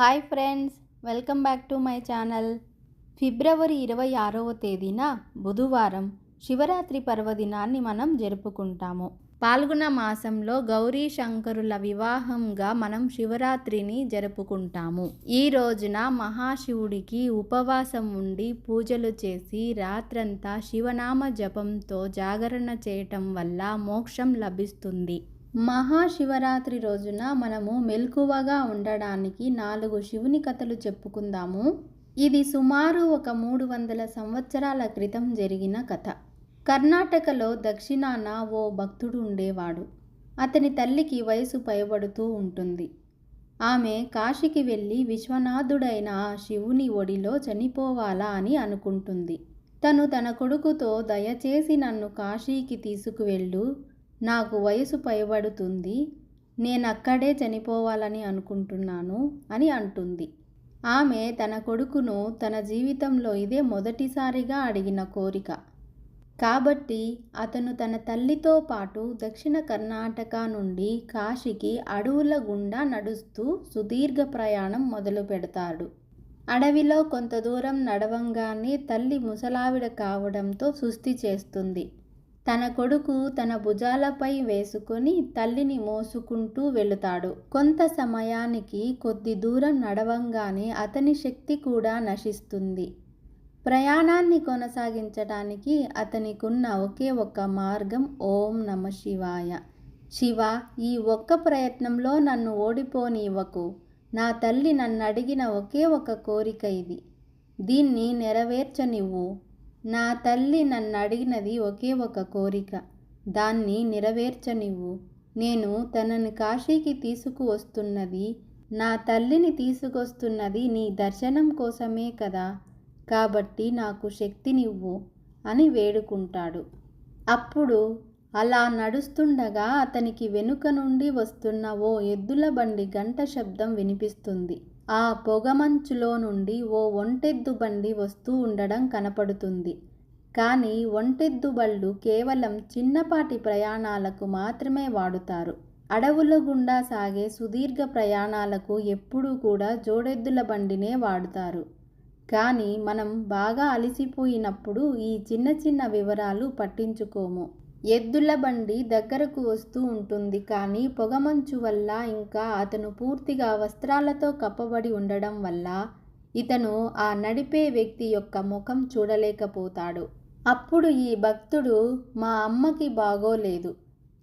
Hi friends welcome back to my channel. ఫిబ్రవరి ఇరవై ఆరవ తేదీన బుధవారం శివరాత్రి పర్వదినాన్ని మనం జరుపుకుంటాము. పాల్గొన మాసంలో గౌరీ శంకరుల వివాహంగా మనం శివరాత్రిని జరుపుకుంటాము. ఈ రోజున మహాశివుడికి ఉపవాసం ఉండి పూజలు చేసి రాత్రంతా శివనామ జపంతో జాగరణ చేయటం వల్ల మోక్షం లభిస్తుంది. మహాశివరాత్రి రోజున మనము మెలకువగా ఉండడానికి నాలుగు శివుని కథలు చెప్పుకుందాము. ఇది సుమారు ఒక మూడు వందల సంవత్సరాల క్రితం జరిగిన కథ. కర్ణాటకలో దక్షిణాన ఓ భక్తుడు ఉండేవాడు. అతని తల్లికి వయసు పైబడుతూ ఉంటుంది. ఆమె కాశీకి వెళ్ళి విశ్వనాథుడైన ఆ శివుని ఒడిలో చనిపోవాలా అని అనుకుంటుంది. తను తన కొడుకుతో దయచేసి నన్ను కాశీకి తీసుకువెళ్ళు. నాకు వయసు పైబడుతుంది నేను అక్కడే చనిపోవాలని అనుకుంటున్నాను అని అంటుంది. ఆమె తన కొడుకును తన జీవితంలో ఇదే మొదటిసారిగా అడిగిన కోరిక. కాబట్టి అతను తన తల్లితో పాటు దక్షిణ కర్ణాటక నుండి కాశీకి అడవుల గుండా నడుస్తూ సుదీర్ఘ ప్రయాణం మొదలు పెడతాడు. అడవిలో కొంత దూరం నడవంగానే తల్లి ముసలావిడ కావడంతో సుస్థి చేస్తుంది. తన కొడుకు తన భుజాలపై వేసుకొని తల్లిని మోసుకుంటూ వెళుతాడు. కొంత సమయానికి కొద్ది దూరం నడవంగానే అతని శక్తి కూడా నశిస్తుంది. ప్రయాణాన్ని కొనసాగించడానికి అతనికున్న ఒకే ఒక్క మార్గం ఓం నమ శివాయ. శివ ఈ ఒక్క ప్రయత్నంలో నన్ను ఓడిపోనివ్వకు. నా తల్లి నన్ను అడిగిన ఒకే ఒక కోరిక ఇది. దీన్ని నెరవేర్చనివ్వు. నా తల్లి నన్ను అడిగినది ఒకే ఒక కోరిక. దాన్ని నెరవేర్చనివ్వు నేను తనని కాశీకి తీసుకువస్తున్నది నా తల్లిని తీసుకొస్తున్నది నీ దర్శనం కోసమే కదా. కాబట్టి నాకు శక్తినివ్వు అని వేడుకుంటాడు. అప్పుడు అలా నడుస్తుండగా అతనికి వెనుక నుండి వస్తున్న ఓ ఎద్దుల బండి గంట శబ్దం వినిపిస్తుంది. ఆ పొగమంచులో నుండి ఓ ఒంటెద్దు బండి వస్తూ ఉండడం కనపడుతుంది. కానీ ఒంటెద్దు బళ్ళు కేవలం చిన్నపాటి ప్రయాణాలకు మాత్రమే వాడుతారు. అడవుల గుండా సాగే సుదీర్ఘ ప్రయాణాలకు ఎప్పుడూ కూడా జోడెద్దుల బండినే వాడుతారు. కానీ మనం బాగా అలసిపోయినప్పుడు ఈ చిన్న చిన్న వివరాలు పట్టించుకోము. ఎద్దుల బండి దగ్గరకు వస్తూ ఉంటుంది. కానీ పొగమంచు వల్ల ఇంకా అతను పూర్తిగా వస్త్రాలతో కప్పబడి ఉండడం వల్ల ఇతను ఆ నడిపే వ్యక్తి యొక్క ముఖం చూడలేకపోతాడు. అప్పుడు ఈ భక్తుడు మా అమ్మకి బాగోలేదు.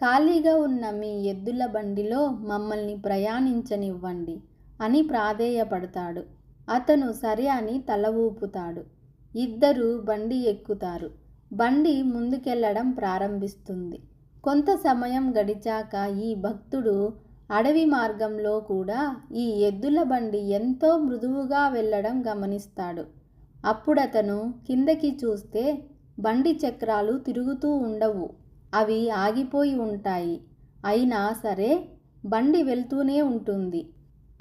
ఖాళీగా ఉన్న మీ ఎద్దుల బండిలో మమ్మల్ని ప్రయాణించనివ్వండి అని ప్రాధేయపడతాడు. అతను సరే అని తల ఊపుతాడు. ఇద్దరు బండి ఎక్కుతారు. బండి ముందుకెళ్ళడం ప్రారంభిస్తుంది. కొంత సమయం గడిచాక ఈ భక్తుడు అడవి మార్గంలో కూడా ఈ ఎద్దుల బండి ఎంతో మృదువుగా వెళ్ళడం గమనిస్తాడు. అప్పుడతను కిందకి చూస్తే బండి చక్రాలు తిరుగుతూ ఉండవు. అవి ఆగిపోయి ఉంటాయి. అయినా సరే బండి వెళ్తూనే ఉంటుంది.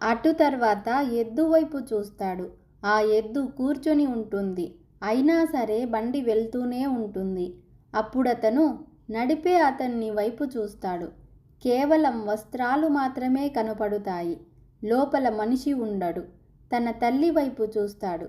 అటు తర్వాత ఎద్దు వైపు చూస్తాడు. ఆ ఎద్దు కూర్చొని ఉంటుంది. అయినా సరే బండి వెళ్తూనే ఉంటుంది. అప్పుడతను నడిపే అతన్ని వైపు చూస్తాడు. కేవలం వస్త్రాలు మాత్రమే కనపడుతాయి. లోపల మనిషి ఉండడు. తన తల్లి వైపు చూస్తాడు.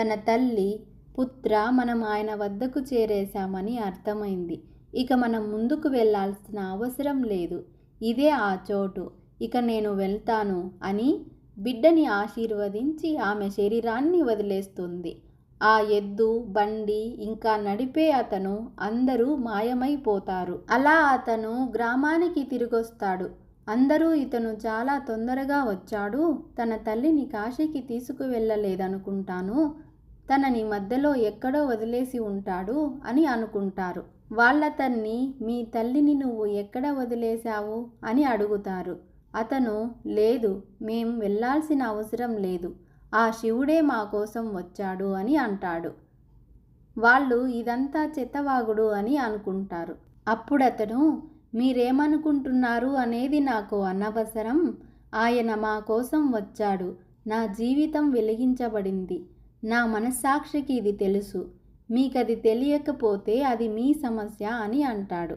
తన తల్లి పుత్ర మనం ఆయన వద్దకు చేరేశామని అర్థమైంది. ఇక మనం ముందుకు వెళ్ళాల్సిన అవసరం లేదు. ఇదే ఆ చోటు. ఇక నేను వెళ్తాను అని బిడ్డని ఆశీర్వదించి ఆమె శరీరాన్ని వదిలేస్తుంది. ఆ ఎద్దు బండి ఇంకా నడిపే అతను అందరూ మాయమైపోతారు. అలా అతను గ్రామానికి తిరిగొస్తాడు. అందరూ ఇతను చాలా తొందరగా వచ్చాడు. తన తల్లిని కాశీకి తీసుకువెళ్ళలేదనుకుంటాను. తనని మధ్యలో ఎక్కడో వదిలేసి ఉంటాడు అని అనుకుంటారు. వాళ్ళతన్ని మీ తల్లిని నువ్వు ఎక్కడ వదిలేశావు? అని అడుగుతారు. అతను లేదు మేం వెళ్ళాల్సిన అవసరం లేదు. ఆ శివుడే మా కోసం వచ్చాడు అని అంటాడు. వాళ్ళు ఇదంతా చెత్తవాగుడు అని అనుకుంటారు. అప్పుడతను మీరేమనుకుంటున్నారు? అనేది నాకు అనవసరం. ఆయన మా కోసం వచ్చాడు. నా జీవితం వెలిగించబడింది. నా మనస్సాక్షికి ఇది తెలుసు. మీకది తెలియకపోతే అది మీ సమస్య అని అంటాడు.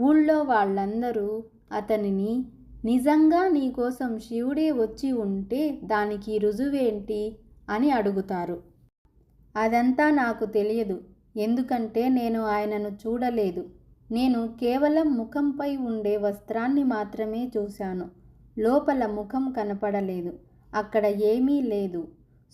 ఊళ్ళో వాళ్ళందరూ అతనిని నిజంగా నీకోసం శివుడే వచ్చి ఉంటే దానికి రుజువేంటి? అని అడుగుతారు. అదంతా నాకు తెలియదు. ఎందుకంటే నేను ఆయనను చూడలేదు. నేను కేవలం ముఖంపై ఉండే వస్త్రాన్ని మాత్రమే చూశాను. లోపల ముఖం కనపడలేదు. అక్కడ ఏమీ లేదు.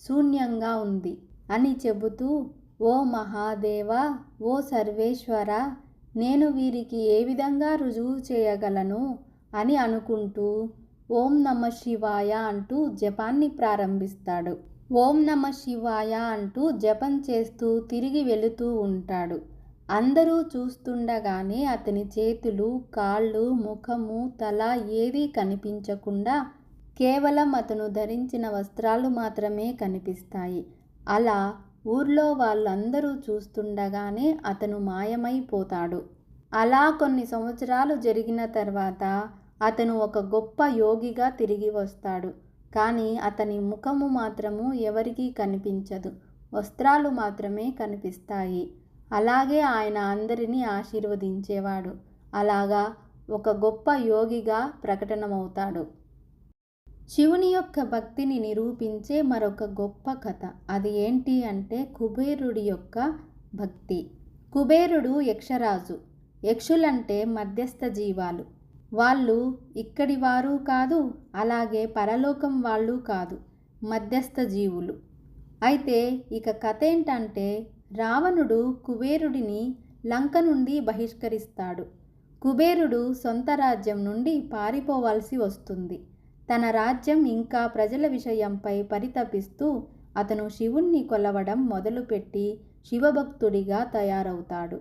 శూన్యంగా ఉంది అని చెబుతూ ఓ మహాదేవా ఓ సర్వేశ్వర నేను వీరికి ఏ విధంగా రుజువు చేయగలను? అని అనుకుంటూ ఓం నమ శివాయ అంటూ జపాన్ని ప్రారంభిస్తాడు. ఓం నమ శివాయ అంటూ జపం చేస్తూ తిరిగి వెళుతూ ఉంటాడు. అందరూ చూస్తుండగానే అతని చేతులు కాళ్ళు ముఖము తల ఏదీ కనిపించకుండా కేవలం అతను ధరించిన వస్త్రాలు మాత్రమే కనిపిస్తాయి. అలా ఊర్లో వాళ్ళందరూ చూస్తుండగానే అతను మాయమైపోతాడు. అలా కొన్ని సంవత్సరాలు జరిగిన తర్వాత అతను ఒక గొప్ప యోగిగా తిరిగి వస్తాడు. కానీ అతని ముఖము మాత్రము ఎవరికీ కనిపించదు. వస్త్రాలు మాత్రమే కనిపిస్తాయి. అలాగే ఆయన అందరినీ ఆశీర్వదించేవాడు. అలాగా ఒక గొప్ప యోగిగా ప్రకటనమవుతాడు. శివుని యొక్క భక్తిని నిరూపించే మరొక గొప్ప కథ. అది ఏంటి అంటే కుబేరుడి యొక్క భక్తి. కుబేరుడు యక్షరాజు. యక్షులంటే మధ్యస్థ జీవాలు. వాళ్ళు ఇక్కడి వారు కాదు అలాగే పరలోకం వాళ్ళు కాదు మధ్యస్థ జీవులు. అయితే ఇక కథ ఏంటంటే రావణుడు కుబేరుడిని లంక నుండి బహిష్కరిస్తాడు. కుబేరుడు సొంత రాజ్యం నుండి పారిపోవాల్సి వస్తుంది. తన రాజ్యం ఇంకా ప్రజల విషయంపై పరితపిస్తూ అతను శివుణ్ణి కొలవడం మొదలుపెట్టి శివభక్తుడిగా తయారవుతాడు.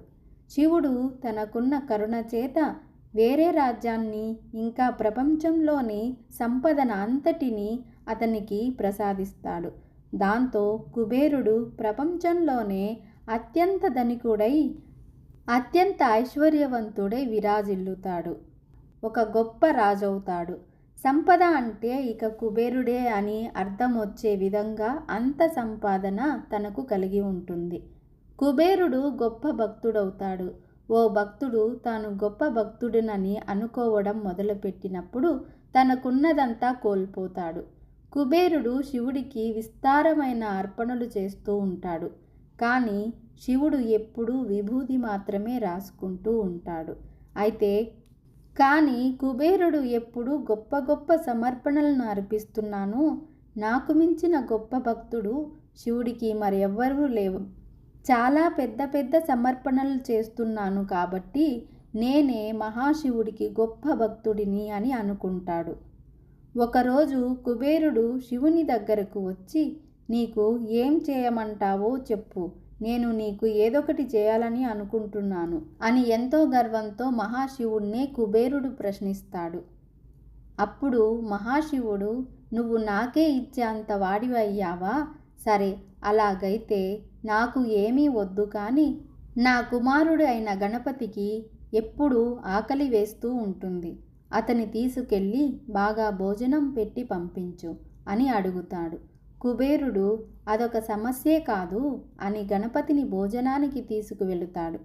శివుడు తనకున్న కరుణ చేత వేరే రాజ్యాన్ని ఇంకా ప్రపంచంలోని సంపదన అంతటిని అతనికి ప్రసాదిస్తాడు. దాంతో కుబేరుడు ప్రపంచంలోనే అత్యంత ధనికుడై అత్యంత ఐశ్వర్యవంతుడై విరాజిల్లుతాడు. ఒక గొప్ప రాజవుతాడు. సంపద అంటే ఇక కుబేరుడే అని అర్థం వచ్చే విధంగా అంత సంపాదన తనకు కలిగి ఉంటుంది. కుబేరుడు గొప్ప భక్తుడవుతాడు. ఓ భక్తుడు తాను గొప్ప భక్తుడినని అనుకోవడం మొదలుపెట్టినప్పుడు తనకున్నదంతా కోల్పోతాడు. కుబేరుడు శివుడికి విస్తారమైన అర్పణలు చేస్తూ ఉంటాడు. కానీ శివుడు ఎప్పుడూ విభూది మాత్రమే రాసుకుంటూ ఉంటాడు. అయితే కానీ కుబేరుడు ఎప్పుడు గొప్ప గొప్ప సమర్పణలను అర్పిస్తున్నాను నాకు మించిన గొప్ప భక్తుడు శివుడికి మరెవ్వరూ లేవు. చాలా పెద్ద పెద్ద సమర్పణలు చేస్తున్నాను కాబట్టి నేనే మహాశివుడికి గొప్ప భక్తుడిని అని అనుకుంటాడు. ఒకరోజు కుబేరుడు శివుని దగ్గరకు వచ్చి నీకు ఏం చేయమంటావో చెప్పు. నేను నీకు ఏదొకటి చేయాలని అనుకుంటున్నాను అని ఎంతో గర్వంతో మహాశివుణ్ణే కుబేరుడు ప్రశ్నిస్తాడు. అప్పుడు మహాశివుడు నువ్వు నాకే ఇచ్చేంత వాడివి అయ్యావా? సరే అలాగైతే నాకు ఏమీ వద్దు కానీ నా కుమారుడు అయిన గణపతికి ఎప్పుడూ ఆకలి వేస్తూ ఉంటుంది. అతని తీసుకెళ్ళి బాగా భోజనం పెట్టి పంపించు అని అడుగుతాడు. కుబేరుడు అదొక సమస్యే కాదు అని గణపతిని భోజనానికి తీసుకువెళుతాడు.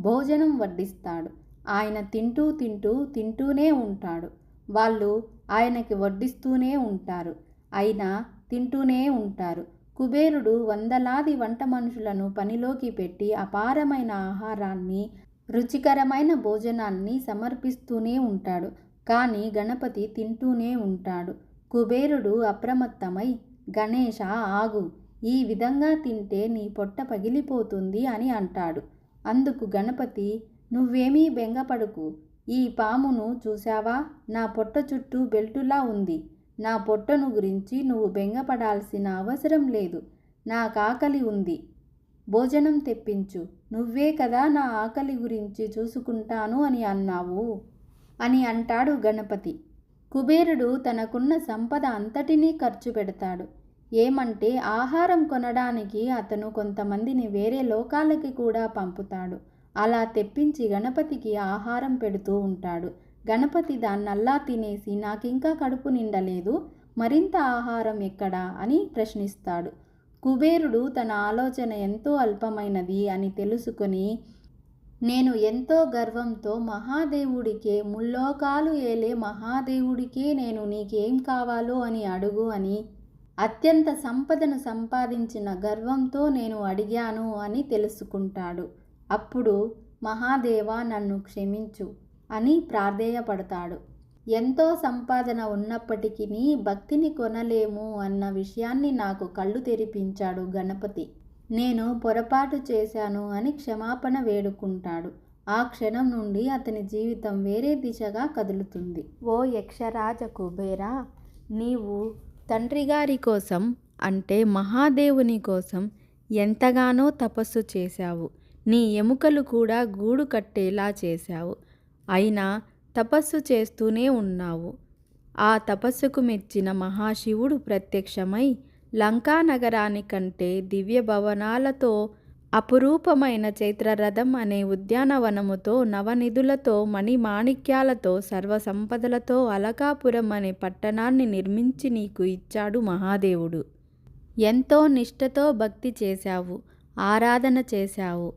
భోజనం వడ్డిస్తాడు. ఆయన తింటూ తింటూ తింటూనే ఉంటాడు. వాళ్ళు ఆయనకి వడ్డిస్తూనే ఉంటారు. అయినా తింటూనే ఉంటారు. కుబేరుడు వందలాది వంట మనుషులను పనిలోకి పెట్టి అపారమైన ఆహారాన్ని రుచికరమైన భోజనాన్ని సమర్పిస్తూనే ఉంటాడు. కానీ గణపతి తింటూనే ఉంటాడు. కుబేరుడు అప్రమత్తమై గణేష ఆగు. ఈ విధంగా తింటే నీ పొట్ట పగిలిపోతుంది అని అంటాడు. అందుకు గణపతి నువ్వేమీ బెంగపడుకు. ఈ పామును చూశావా? నా పొట్ట చుట్టూ బెల్టులా ఉంది. నా పొట్టను గురించి నువ్వు బెంగపడాల్సిన అవసరం లేదు. నాకు ఆకలి ఉంది. భోజనం తెప్పించు. నువ్వే కదా నా ఆకలి గురించి చూసుకుంటాను అని అన్నావు? అని అంటాడు గణపతి. కుబేరుడు తనకున్న సంపద అంతటినీ ఖర్చు పెడతాడు. ఏమంటే ఆహారం కొనడానికి అతను కొంతమందిని వేరే లోకాలకి కూడా పంపుతాడు. అలా తెప్పించి గణపతికి ఆహారం పెడుతూ ఉంటాడు. గణపతి దాన్నల్లా తినేసి నాకింకా కడుపు నిండలేదు మరింత ఆహారం ఎక్కడా? అని ప్రశ్నిస్తాడు. కుబేరుడు తన ఆలోచన ఎంతో అల్పమైనది అని తెలుసుకొని నేను ఎంతో గర్వంతో మహాదేవుడికే ముల్లోకాలు ఏలే మహాదేవుడికే నేను నీకేం కావాలో అని అడుగు అని అత్యంత సంపదను సంపాదించిన గర్వంతో నేను అడిగాను అని తెలుసుకుంటాడు. అప్పుడు మహాదేవా నన్ను క్షమించు. అని ప్రాధేయపడతాడు. ఎంతో సంపాదన ఉన్నప్పటికీ భక్తిని కొనలేము అన్న విషయాన్ని నాకు కళ్ళు తెరిపించాడు గణపతి. నేను పొరపాటు చేశాను అని క్షమాపణ వేడుకుంటాడు. ఆ క్షణం నుండి అతని జీవితం వేరే దిశగా కదులుతుంది. ఓ యక్షరాజ కుబేరా నీవు తండ్రి గారి కోసం అంటే మహాదేవుని కోసం ఎంతగానో తపస్సు చేశావు. నీ ఎముకలు కూడా గూడు కట్టేలా చేశావు. అయినా తపస్సు చేస్తూనే ఉన్నావు. ఆ తపస్సుకు మెచ్చిన మహాశివుడు ప్రత్యక్షమై లంకా నగరానికంటే దివ్య భవనాలతో అపురూపమైన చైత్రరథం అనే ఉద్యానవనముతో నవనిధులతో మణిమాణిక్యాలతో సర్వసంపదలతో అలకాపురం అనే పట్టణాన్ని నిర్మించి నీకు ఇచ్చాడు మహాదేవుడు. ఎంతో నిష్ఠతో భక్తి చేశావు ఆరాధన చేశావు.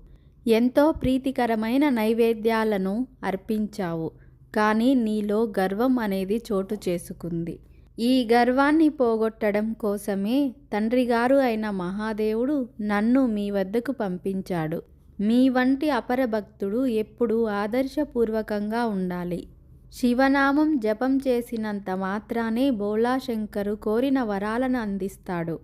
ఎంతో ప్రీతికరమైన నైవేద్యాలను అర్పించావు. కానీ నీలో గర్వం అనేది చోటు చేసుకుంది. ఈ గర్వాన్ని పోగొట్టడం కోసమే తండ్రిగారు అయిన మహాదేవుడు నన్ను మీ వద్దకు పంపించాడు. మీ వంటి అపర భక్తుడు ఎప్పుడూ ఆదర్శపూర్వకంగా ఉండాలి. శివనామం జపం చేసినంత మాత్రానే భోళాశంకరు కోరిన వరాలను అందిస్తాడు.